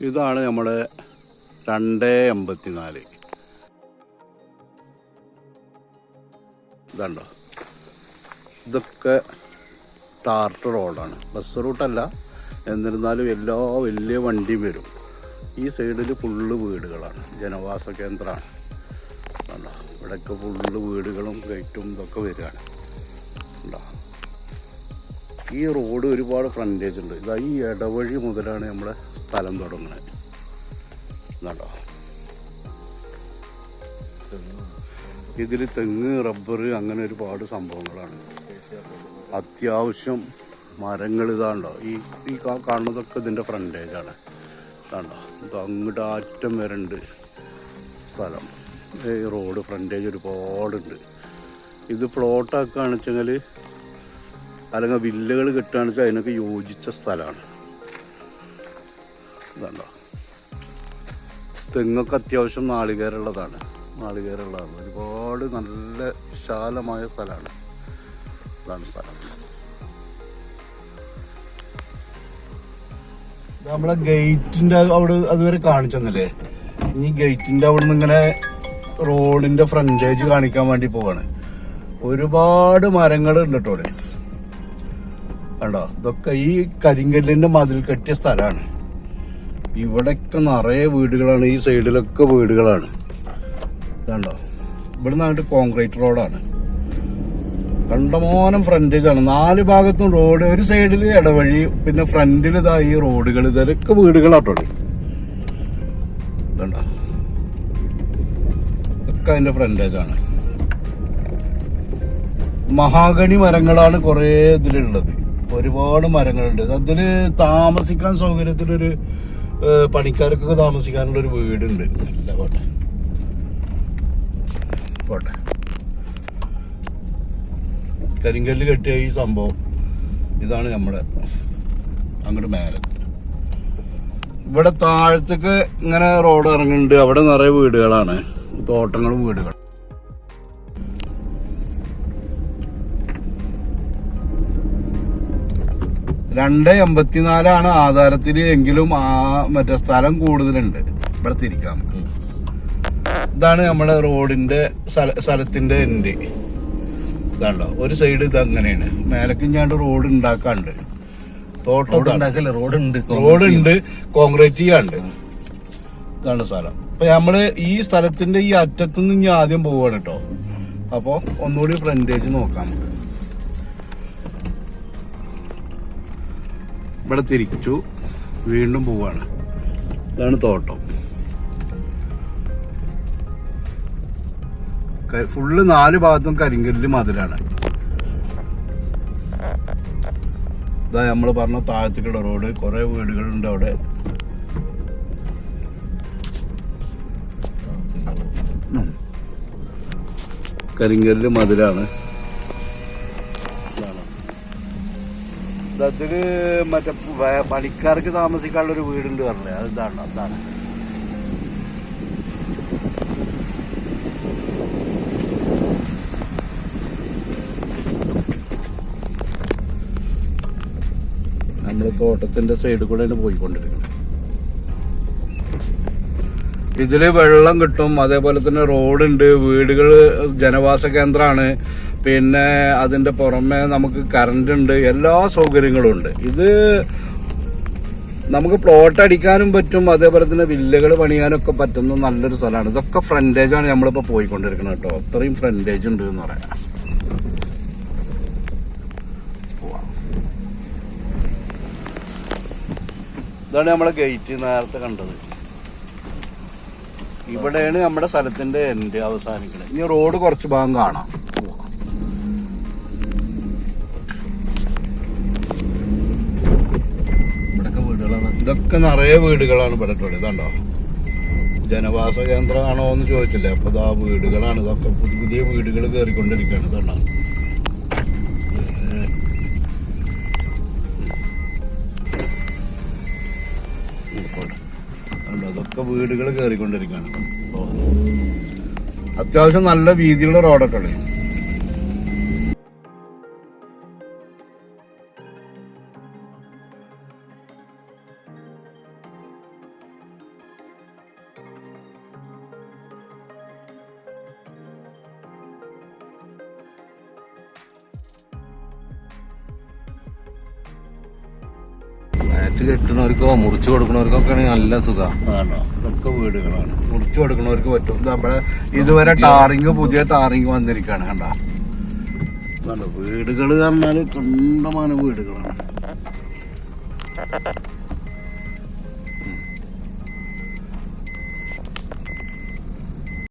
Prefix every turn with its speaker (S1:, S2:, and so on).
S1: ഇതാണ് നമ്മൾ രണ്ട് എൺപത്തി നാല് ഇതുണ്ടോ. ഇതൊക്കെ ടാർട്ട് റോഡാണ്. ബസ് റൂട്ടല്ല. എന്നിരുന്നാലും എല്ലാ വലിയ വണ്ടിയും വരും. ഈ സൈഡിൽ ഫുള്ള് വീടുകളാണ്. ജനവാസ കേന്ദ്രമാണ്. കണ്ടോ ഇവിടെയൊക്കെ ഫുള്ള് വീടുകളും ഗേറ്റും ഇതൊക്കെ വരികയാണ്. ഉണ്ടോ ഈ റോഡ് ഒരുപാട് ഫ്രണ്ടേജ് ഉണ്ട്. ഇതാ ഈ ഇടവഴി മുതലാണ് നമ്മുടെ സ്ഥലം തുടങ്ങുന്നത്. എന്നുണ്ടോ ഇതിൽ തെങ്ങ് റബ്ബർ അങ്ങനെ ഒരുപാട് സംഭവങ്ങളാണ്. അത്യാവശ്യം മരങ്ങൾ ഇതാണ്ടോ? ഈ ഈ കാണുന്നതൊക്കെ ഇതിന്റെ ഫ്രണ്ടേജാണ് ഇതാണ്ടോ ഇത് അങ്ങോട്ട് ആറ്റം വരണ്ട് സ്ഥലം. ഈ റോഡ് ഫ്രണ്ടേജ് ഒരുപാടുണ്ട്. ഇത് പ്ലോട്ടാക്കുകയാണെന്ന് വെച്ചെങ്കിൽ അല്ലെങ്കിൽ വില്ലകൾ കിട്ടുകയാണെന്ന് വെച്ചാൽ അതിനൊക്കെ യോജിച്ച സ്ഥലമാണ്. ഇതാണ്ടോ തെങ്ങൊക്കെ അത്യാവശ്യം നാളികേരുള്ളതാണ് നാളികേരുള്ളതാണ് ഒരുപാട് നല്ല വിശാലമായ സ്ഥലമാണ്. ഇതാണ് സ്ഥലം. നമ്മളെ ഗേറ്റിന്റെ അവിടെ അതുവരെ കാണിച്ചെന്നല്ലേ ഈ ഗേറ്റിന്റെ അവിടെ നിന്ന് ഇങ്ങനെ റോഡിന്റെ ഫ്രണ്ടേജ് കാണിക്കാൻ വേണ്ടി പോവാണ്. ഒരുപാട് മരങ്ങൾ ഉണ്ട് കേട്ടോ കണ്ടോ? ഇതൊക്കെ ഈ കരിങ്കല്ലിന്റെ മതിൽ കെട്ടിയ സ്ഥലമാണ്. ഇവിടെയൊക്കെ നിറയെ വീടുകളാണ് ഈ സൈഡിലൊക്കെ വീടുകളാണ്. കണ്ടോ? ഇവിടുന്ന് അങ്ങോട്ട് കോൺക്രീറ്റ് റോഡാണ് കണ്ടമോനം ഫ്രണ്ടേജ് ആണ്. നാല് ഭാഗത്തും റോഡ് ഒരു സൈഡിൽ ഇടവഴി പിന്നെ ഫ്രണ്ടിൽ ഇതാ ഈ റോഡുകൾ ഇതൊക്കെ വീടുകളാട്ടോ ഇതുണ്ടോ ഒക്കെ അതിന്റെ ഫ്രണ്ടേജ് ആണ്. മഹാഗണി മരങ്ങളാണ് കുറേ ഇതിലുള്ളത്. ഒരുപാട് മരങ്ങളുണ്ട്. അതിൽ താമസിക്കാൻ സൗകര്യത്തിലൊരു പണിക്കാർക്കൊക്കെ താമസിക്കാനുള്ള ഒരു വീടുണ്ട്. ഇല്ല പോട്ടെ. പോട്ടെ. കരിങ്കല്ല് കെട്ടിയ ഈ സംഭവം ഇതാണ് നമ്മുടെ അങ്ങോട്ട് മേലെ. ഇവിടെ താഴത്തേക്ക് ഇങ്ങനെ റോഡ് ഇറങ്ങുന്നുണ്ട്. അവിടെ നിറയെ വീടുകളാണ്. തോട്ടങ്ങളും വീടുകൾ രണ്ട് എൺപത്തിനാലാണ് ആധാരത്തിൽ എങ്കിലും ആ മറ്റേ സ്ഥലം കൂടുതലുണ്ട്. ഇവിടെ തിരിക്കാം. ഇതാണ് നമ്മുടെ റോഡിന്റെ സ്ഥല- സ്ഥലത്തിന്റെ എൻഡ് ഇതാണല്ലോ. ഒരു സൈഡ് ഇത് അങ്ങനെയാണ്. മേലക്കും ഞാണ്ട് റോഡ് ഉണ്ടാക്കാണ്ട്.
S2: തോട്ടോട്ടുണ്ടാക്കല്ലേ
S1: തോട്ടം
S2: റോഡുണ്ട് റോഡ് ഉണ്ട്
S1: റോഡ് ഉണ്ട് കോൺക്രീറ്റ് ചെയ്യാണ്ട്. ഇതാണ് സ്ഥലം. അപ്പൊ നമ്മൾ ഈ സ്ഥലത്തിന്റെ ഈ അറ്റത്ത് നിന്ന് ഇനി ആദ്യം പോവാണ് കേട്ടോ. അപ്പൊ ഒന്നുകൂടി ഫ്രണ്ടേജ് നോക്കാം. ഇവിടെ തിരിച്ചു. വീണ്ടും പോവാണ്. ഇതാണ് തോട്ടം. ഫുള്ള് നാല് ഭാഗത്തും കരിങ്കല്ല് മതിലാണ്. ഇതാ നമ്മൾ പറഞ്ഞ താഴത്തേക്കുള്ള റോഡ്. കുറെ വീടുകളുണ്ട് അവിടെ. കരിങ്കല്ല് മതിലാണ്. ഇതിൽ മറ്റേ പണിക്കാർക്ക് താമസിക്കാനുള്ള ഒരു വീടുണ്ട് പറഞ്ഞേ അത് ഇതാണ് അതാണ്. നമ്മൾ തോട്ടത്തിന്റെ സൈഡിൽ കൂടെയാണ് പോയിക്കൊണ്ടിരിക്കുന്നത് ഇതിൽ വെള്ളം കിട്ടും അതേപോലെ തന്നെ റോഡുണ്ട് വീടുകൾ ജനവാസ കേന്ദ്രമാണ് പിന്നെ അതിന്റെ പുറമെ നമുക്ക് കറണ്ട് ഉണ്ട് എല്ലാ സൗകര്യങ്ങളും ഉണ്ട്. ഇത് നമുക്ക് പ്ലോട്ട് അടിക്കാനും പറ്റും അതേപോലെ തന്നെ വില്ലകൾ പണിയാനും ഒക്കെ പറ്റുന്ന നല്ലൊരു സ്ഥലമാണ്. ഇതൊക്കെ ഫ്രണ്ടേജ് ആണ് നമ്മളിപ്പോ പോയിക്കൊണ്ടിരിക്കുന്നത് കേട്ടോ. അത്രയും ഫ്രണ്ടേജ് ഉണ്ട് എന്ന് പറയാം. ഇതാണ് നമ്മുടെ ഗേറ്റ് നേരത്തെ കണ്ടത്. ഇവിടെയാണ് നമ്മുടെ സ്ഥലത്തിന്റെ എൻഡ് അവസാനിക്കുന്നത് ഇനി റോഡ് കുറച്ച് ഭാഗം കാണാം. ഇതൊക്കെ നിറയെ വീടുകളാണ് ഇവിടെ ഇതാണ്ടോ? ജനവാസ കേന്ദ്രമാണോ എന്ന് ചോദിച്ചില്ലേ? അപ്പൊ ഇതാ വീടുകളാണ്. ഇതൊക്കെ പുതിയ പുതിയ വീടുകൾ കയറിക്കൊണ്ടിരിക്കുകയാണ്. ഇതുണ്ടോ? അതൊക്കെ വീടുകൾ കയറിക്കൊണ്ടിരിക്കുകയാണ്. അത്യാവശ്യം നല്ല വീതിയുള്ള റോഡൊക്കെ ഉള്ളത്
S2: പോസ്റ്റ് കെട്ടണവർക്കോ മുറിച്ചു കൊടുക്കണവർക്കൊക്കെ ആണെങ്കിൽ നല്ല സുഖമാണ്
S1: ആണോ? ഇതൊക്കെ വീടുകളാണ്. മുറിച്ചു കൊടുക്കണവർക്ക് പറ്റും. നമ്മുടെ ഇതുവരെ ടാറിങ് പുതിയ ടാറിങ് വന്നിരിക്കുകയാണ് കണ്ട? വീടുകൾ പറഞ്ഞാൽ കണ്ടമാനം വീടുകളാണ്.